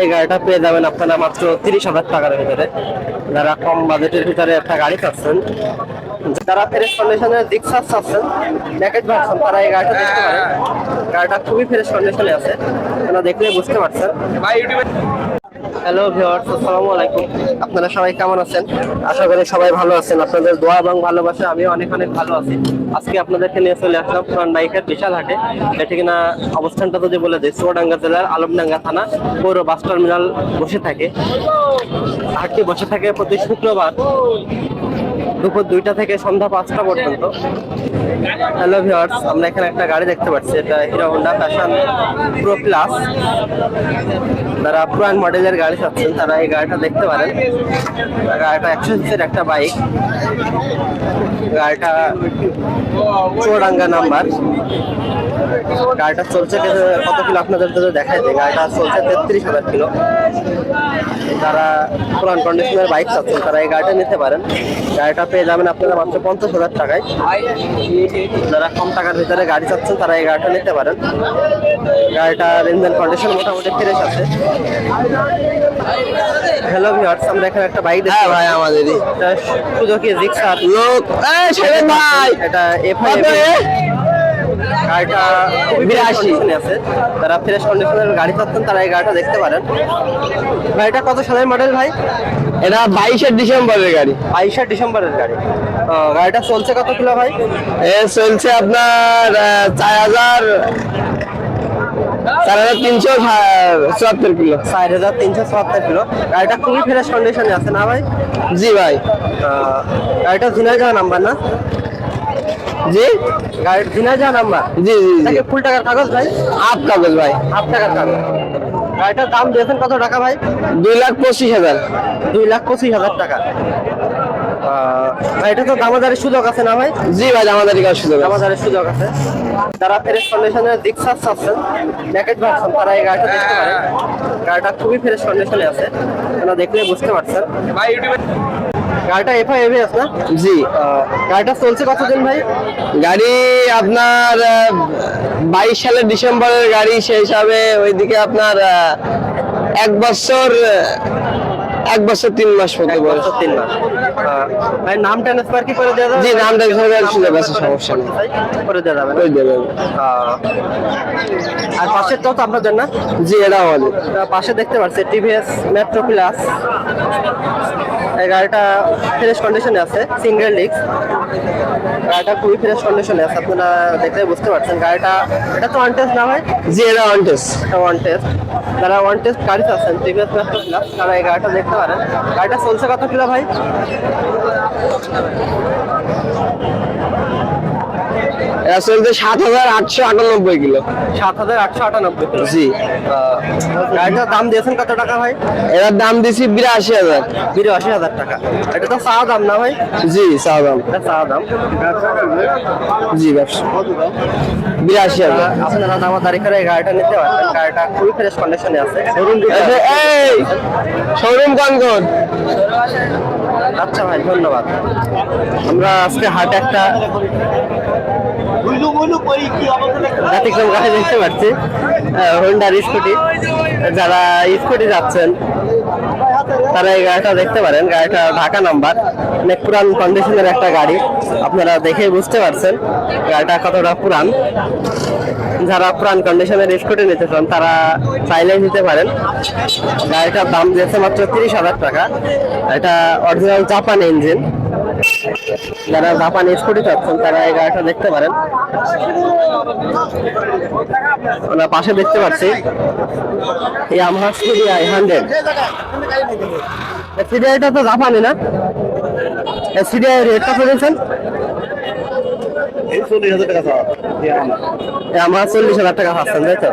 এই গাড়িটা পেয়ে যাবেন আপনারা মাত্র তিরিশ হাজার টাকার ভিতরে। যারা কম বাজেটের ভিতরে একটা গাড়ি পাচ্ছেন যারা ফ্রেশ কন্ডিশনের রিক্সা চাচ্ছেন প্যাকেজ ভাবছেন, তারা এই গাড়িটা দেখতে পারেন। গাড়িটা খুবই ফ্রেশ কন্ডিশনে আছে। তারা দেখলে বুঝতে পারছেন। হ্যালো ভিউয়ার্স আসসালামু আলাইকুম। আপনারা সবাই কেমন আছেন? আশা করি সবাই ভালো আছেন। আপনাদের দোয়া এবং ভালোবাসা আমি অনেক অনেক ভালো আছি। আজকে আপনাদেরকে নিয়ে চলে আসলাম পুরান বাইকের বিশাল হাটে এটা কিনা অবস্থানটা যদি বলে দিই, চুয়াডাঙ্গা জেলার আলমডাঙ্গা থানা, পৌর বাস টার্মিনাল বসে থাকে। হাটটি বসে থাকে প্রতি শুক্রবার। দুপুর দুইটা থেকে সন্ধ্যা পাঁচটা পর্যন্ত। হ্যালো ভিউয়ার্স আমরা এখানে একটা গাড়ি দেখতে পাচ্ছি, এটা Hero Honda Passion Pro Plus যারা পুরান মডেলের গাড়ি চাচ্ছেন, তারা এই গাড়িটা দেখতে পারেন। গাড়িটা একশো একটা বাইক গাড়িটা চুয়াডাঙ্গা নাম্বার। গাড়িটা চলছে কত কিলো আপনাদের যদি দেখাই দেয় গাড়িটা চলছে তেত্রিশ হাজার কিলো। যারা পুরান কন্ডিশনের বাইক চাচ্ছেন, তারা এই গাড়িটা নিতে পারেন। গাড়িটা পেয়ে যাবেন আপনারা মাত্র পঞ্চাশ হাজার টাকায়। যারা কম টাকার ভিতরে গাড়ি চাচ্ছেন তারা এই গাড়িটা নিতে পারেন। গাড়িটা ইঞ্জিন কন্ডিশন মোটামুটি ফ্রেশ আছে। হ্যালো ভিউয়ার্স আমরা এখানে একটা বাইক দেখতে হ্যাঁ ভাই আমাদেরই। সুজুকি রিক্সা লোক এই ভাই! এটা এফআই? গাড়িটা বিরাশি। আছে। যারা ফ্রেশ কন্ডিশনের গাড়ি চাচ্ছেন তারা এই গাড়িটা দেখতে পারেন। গাড়িটা কত সালের মডেল ভাই? এটা বাইশে ডিসেম্বরের গাড়ি। বাইশে ডিসেম্বরের গাড়ি। গাড়িটা চলছে কত কিলো ভাই? এ চলছে আপনার চার হাজার চার হাজার তিনশো চুয়াত্তর কিলো। চার হাজার তিনশো চুয়াত্তর কিলো। গাড়িটা খুবই ফ্রেশ কন্ডিশনে আছে না ভাই? জি ভাই। গাড়িটা ঝিনাইদহ নাম্বার না? জি? গাড়ির ঝিনাইদহ নাম্বার? জি জি জি। ফুল টাকার কাগজ ভাই? আপ কাগজ ভাই। হাফ টাকার কাগজ। গাড়িটার দাম দিয়েছেন কত টাকা ভাই? দুই লাখ পঁচিশ হাজার। দুই লাখ পঁচিশ হাজার টাকা। এটা তো দামাদারের সুযোগ আছে না ভাই? জি ভাই আমাদের কাজ সুযোগ। দামাদারের সুযোগ আছে। যারা ফ্রেশ কন্ডিশনের দিকসার চাচ্ছেন প্যাকেজ ভার্সন তারা এই গাড়িটা দেখতে পারেন। গাড়িটা খুবই ফ্রেশ কন্ডিশনে আছে। আপনারা দেখলে বুঝতে পারছেন। গাড়িটা এফআই এভিএস না? জি। গাড়িটা চলছে কতদিন ভাই? গাড়ি আপনার বাইশ সালের ডিসেম্বরের গাড়ি সেই হিসাবে ওইদিকে আপনার এক বছর এক বছর তিন মাস বয়স বছর তিন মাস। ভাই নাম ট্রান্সফার কি করে দেওয়া যাবে? জি, নাম করার সুযোগ আছে, সমস্যা নেই। করে দেওয়া যাবে? ওই দেবেন আহ, আর পাশেরটাও তো আপনাদের না জি এটা আমাদের। পাশে দেখতে পাচ্ছি টিভিএস মেট্রো প্লাস এই গাড়িটা ফ্রেশ কন্ডিশনে আছে সিঙ্গেল ডিস্ক গাড়িটা খুবই ফ্রেশ কন্ডিশনে আছে আপনারা দেখলে বুঝতে পারছেন। গাড়িটা এটা তো ওয়ান টেস্ট না ভাই? জি এটা অনটেস এটা ওয়ান টেস্ট যারা ওয়ান টেস্ট গাড়ি আছেন টিভিএস মেট্রো প্লাস তারা এই গাড়িটা দেখতে পারেন। গাড়িটা চলছে কত কিলো ভাই? এটা চলছে সাত হাজার আটশো আটানব্বই কিলো। সাত হাজার আটশো আটানব্বই জি। গাড়িটার দাম দিয়েছেন কত টাকা ভাই? এটার দাম দিছি বিরাশি হাজার। বিরাশি হাজার টাকা। এটা তো চাওয়া দাম না ভাই? জি চাও দাম। চাওয়া দাম। জি ব্যবসা। বিরাশি হাজার। আপনারা দামাদারি করে এই গাড়িটা নিতে পারবেন। গাড়িটা খুবই ফ্রেশ কন্ডিশনে আছে। এই শোরুম কনকন আচ্ছা ভাই, ধন্যবাদ। আমরা আজকে হাটে একটা ব্যতিক্রম গাড়ি দেখতে পাচ্ছি হোন্ডার স্কুটি যারা স্কুটি যাচ্ছেন তারা এই গাড়িটা দেখতে পারেন। গাড়িটা ঢাকা নাম্বার। অনেক পুরান কন্ডিশনের একটা গাড়ি। আপনারা দেখে বুঝতে পারছেন গাড়িটা কতটা পুরান। যারা পুরান কন্ডিশনের স্কুটি নিতে চান, তারা চাইলে নিতে পারেন। গাড়িটার দাম দিয়েছে মাত্র তিরিশ হাজার টাকা। এটা অরিজিনাল জাপান ইঞ্জিন যারা জাপানি স্কুটি চাচ্ছেন তারা এই গাড়িটা দেখতে পারেন। আমরা পাশে দেখতে পাচ্ছি। ইয়ামাহা সিডিআই হান্ড্রেড সিডিআইটা তো জাপানি না? সিডিআই রেট কত দিয়েছেন? আমার চল্লিশ হাজার টাকা পাচ্ছেন, তাই তো?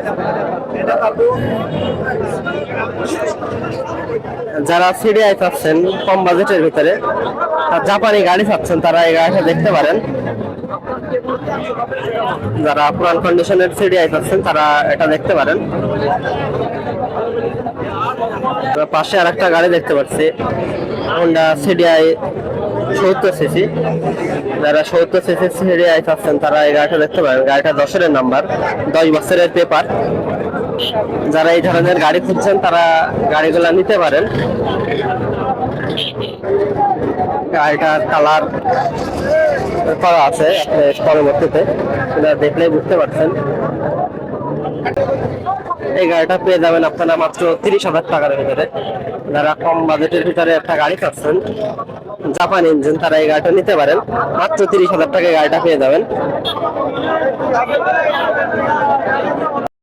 যারা সিডিআই পাচ্ছেন কম বাজেটের ভিতরে জাপানি গাড়ি চাচ্ছেন, তারা এই গাড়িটা দেখতে পারেন। যারা পুরান কন্ডিশনের সিডিআই চাচ্ছেন, তারা এটা দেখতে পারেন। পাশে আর একটা গাড়ি দেখতে পাচ্ছি। হোন্ডা সিডিআই সত্তর সিসি যারা সত্তর সিসি সিডিআই চাচ্ছেন, তারা এই গাড়িটা দেখতে পারেন। গাড়িটা দশের নাম্বার দশ বছরের পেপার যারা এই ধরনের গাড়ি খুঁজছেন, তারা গাড়িগুলো নিতে পারেন। গাড়িটার কালার করা আছে পরবর্তীতে। দেখলেই বুঝতে পারছেন। এই গাড়িটা পেয়ে যাবেন আপনারা মাত্র তিরিশ হাজার টাকার ভিতরে। যারা কম বাজেটের ভিতরে একটা গাড়ি পাচ্ছেন জাপান ইঞ্জিন, তারা এই গাড়িটা নিতে পারেন। মাত্র তিরিশ হাজার টাকায় গাড়িটা পেয়ে যাবেন।